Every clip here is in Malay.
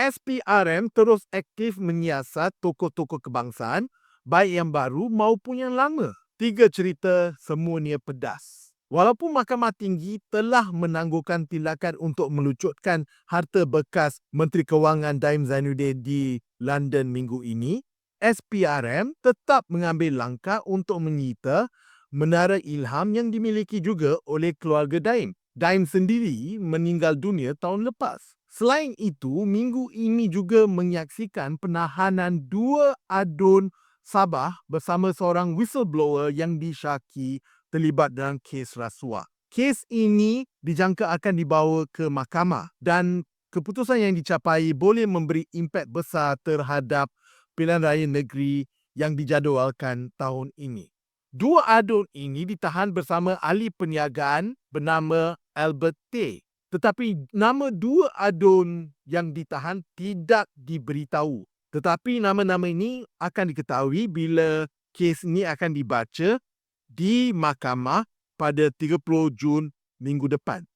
SPRM terus aktif menyiasat tokoh-tokoh kebangsaan, baik yang baru maupun yang lama. Tiga cerita semuanya pedas. Walaupun Mahkamah Tinggi telah menangguhkan tindakan untuk melucutkan harta bekas Menteri Kewangan Daim Zainuddin di London minggu ini, SPRM tetap mengambil langkah untuk menyita menara ilham yang dimiliki juga oleh keluarga Daim. Daim sendiri meninggal dunia tahun lepas. Selain itu, minggu ini juga menyaksikan penahanan dua adun Sabah bersama seorang whistleblower yang disyaki terlibat dalam kes rasuah. Kes ini dijangka akan dibawa ke mahkamah dan keputusan yang dicapai boleh memberi impak besar terhadap pilihan raya negeri yang dijadualkan tahun ini. Dua adun ini ditahan bersama ahli perniagaan bernama Albert Tay. Tetapi nama dua adun yang ditahan tidak diberitahu. Tetapi nama-nama ini akan diketahui bila kes ini akan dibaca di mahkamah pada 30 Jun minggu depan.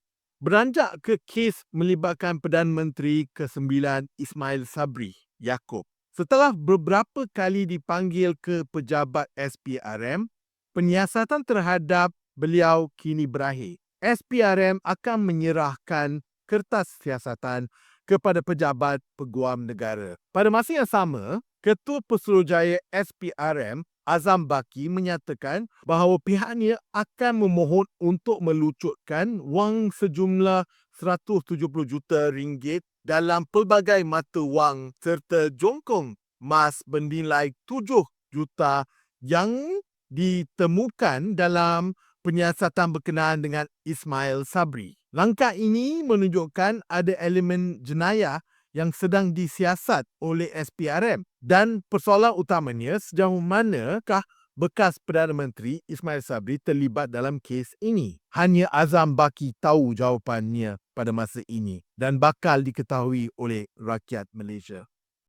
Beranjak ke kes melibatkan Perdana Menteri ke-9 Ismail Sabri Yaakob. Setelah beberapa kali dipanggil ke pejabat SPRM, penyiasatan terhadap beliau kini berakhir. SPRM akan menyerahkan kertas siasatan kepada pejabat peguam negara. Pada masa yang sama, Ketua Pesuruhjaya SPRM Azam Baki menyatakan bahawa pihaknya akan memohon untuk melucutkan wang sejumlah 170 juta ringgit dalam pelbagai mata wang serta jongkong emas bernilai 7 juta yang ditemukan dalam penyiasatan berkenaan dengan Ismail Sabri. Langkah ini menunjukkan ada elemen jenayah yang sedang disiasat oleh SPRM dan persoalan utamanya sejauh manakah bekas Perdana Menteri Ismail Sabri terlibat dalam kes ini. Hanya Azam Baki tahu jawapannya pada masa ini dan bakal diketahui oleh rakyat Malaysia.